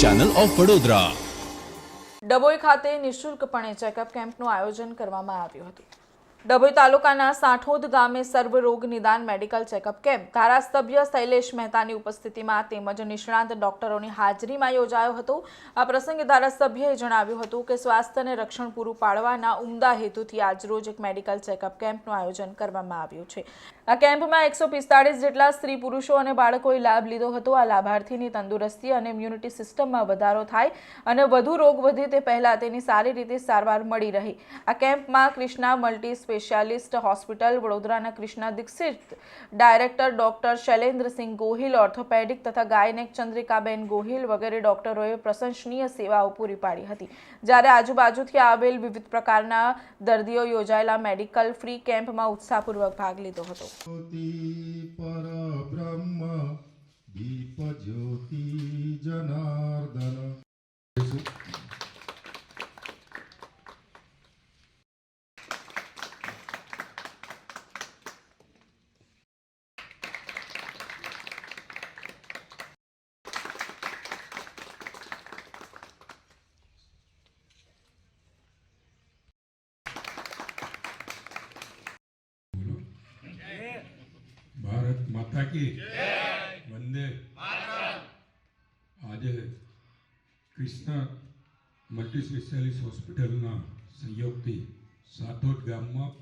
Channel of Vadodara Dabhoi ખાતે નિઃશુલ્કપણે checkup કેમ્પનું આયોજન કરવામાં આવ્યું હતું. ડભોઈ તાલુકાના સાઠોદ ગામે સર્વરોગ નિદાન મેડિકલ ચેકઅપ કેમ્પ ધારાસભ્ય શૈલેષ મહેતાની ઉપસ્થિતિમાં તેમજ નિષ્ણાંત ડોક્ટરોની હાજરીમાં યોજાયો હતો. આ પ્રસંગે ધારાસભ્યએ જણાવ્યું હતું કે સ્વાસ્થ્યને રક્ષણ પૂરું પાડવાના ઉમદા હેતુથી આજરોજ એક મેડિકલ ચેકઅપ કેમ્પનું આયોજન કરવામાં આવ્યું છે. આ કેમ્પમાં એકસો પિસ્તાળીસ જેટલા સ્ત્રી પુરુષો અને બાળકોએ લાભ લીધો હતો. આ લાભાર્થીની તંદુરસ્તી અને ઇમ્યુનિટી સિસ્ટમમાં વધારો થાય અને વધુ રોગ વધે તે પહેલાં તેની સારી રીતે સારવાર મળી રહે. આ કેમ્પમાં કૃષ્ણા મલ્ટી સ્પેશિયાલિસ્ટ હોસ્પિટલ, વડોદરાના Krishna Dixit, director doctor Shailendrasinh Gohil, orthopaedic તથા ગાયનેક ચંદ્રિકાબેન ગોહિલ વગેરે ડોક્ટરોએ પ્રશંસનીય સેવાઓ પૂરી પાડી હતી. જ્યારે આજુબાજુથી આવેલ વિવિધ પ્રકારના દર્દીઓ યોજાયેલા મેડિકલ ફ્રી કેમ્પમાં ઉત્સાહપૂર્વક ભાગ લીધો હતો. परब्रह्म दीपज्योति जनार्दन માતા કી વંદે આજે કૃષ્ણ મલ્ટી સ્પેશિયાલિસ્ટ હોસ્પિટલના સહયોગથી સાતોદ ગામમાં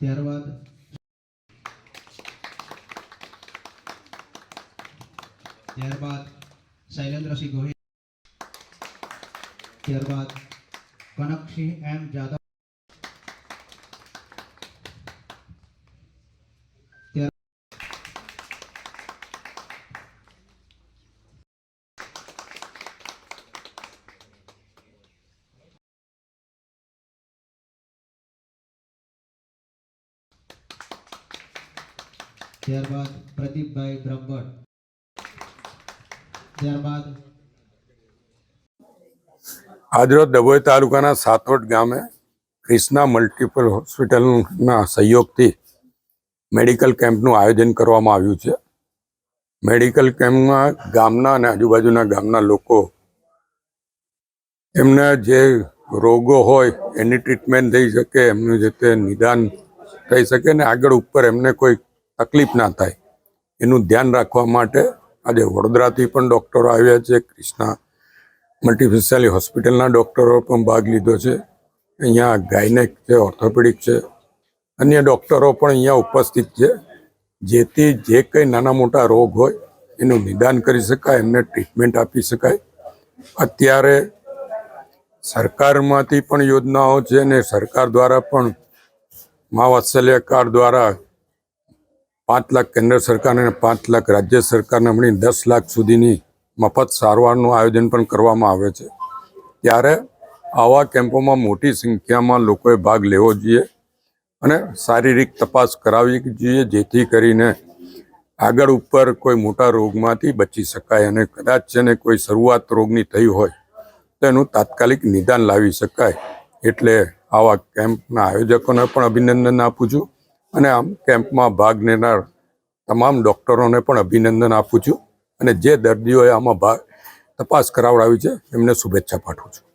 ત્યારબાદ ત્યારબાદ શૈલેન્દ્રસિંહ ગોહિલ. ત્યારબાદ કનકસિંહ એમ જાદવ ત્યાર ત્યારબાદ પ્રદીપભાઈ બ્રહ્મભટ્ટ ત્યારબાદ આજરોજ ડભોઈ તાલુકાના સાતોટ ગામે ક્રિષ્ના મલ્ટિપલ હોસ્પિટલના સહયોગથી મેડિકલ કેમ્પનું આયોજન કરવામાં આવ્યું છે. મેડિકલ કેમ્પમાં ગામના અને આજુબાજુના ગામના લોકો એમને જે રોગો હોય એની ટ્રીટમેન્ટ થઈ શકે, એમનું જે તે નિદાન થઈ શકે ને આગળ ઉપર એમને કોઈ તકલીફ ના થાય. એનું ધ્યાન રાખવા માટે આજે વડોદરાથી પણ ડૉક્ટરો આવ્યા છે કૃષ્ણા મલ્ટીસ્પેશિયાલિટી હોસ્પિટલના ડૉક્ટરો પણ ભાગ લીધો છે. અહીંયા ગાયનેક છે ઓર્થોપેડિક છે. અન્ય ડૉક્ટરો પણ અહીંયા ઉપસ્થિત છે. જેથી જે કંઈ નાના મોટા રોગ હોય એનું નિદાન કરી શકાય, એમને ટ્રીટમેન્ટ આપી શકાય. અત્યારે સરકારમાંથી પણ યોજનાઓ છે અને સરકાર દ્વારા પણ મા વાત્સલ્ય કાર્ડ દ્વારા પાંચ લાખ કેન્દ્ર સરકાર અને પાંચ લાખ રાજ્ય સરકારને મળી દસ લાખ સુધીની મફત સારવારનું આયોજન પણ કરવામાં આવે છે. ત્યારે આવા કેમ્પોમાં મોટી સંખ્યામાં લોકોએ ભાગ લેવો જોઈએ અને શારીરિક તપાસ કરાવવી જોઈએ, જેથી કરીને આગળ ઉપર કોઈ મોટા રોગમાંથી બચી શકાય અને કદાચ જેને કોઈ શરૂઆત રોગની થઈ હોય તો એનું તાત્કાલિક નિદાન લાવી શકાય. એટલે આવા કેમ્પના આયોજકોને પણ અભિનંદન આપું છું અને આમ કેમ્પમાં ભાગ લેનાર તમામ ડૉક્ટરોને પણ અભિનંદન આપું છું. અને જે દર્દીઓએ આમાં ભાગ તપાસ કરાવડાવી છે એમને શુભેચ્છા પાઠવું છું.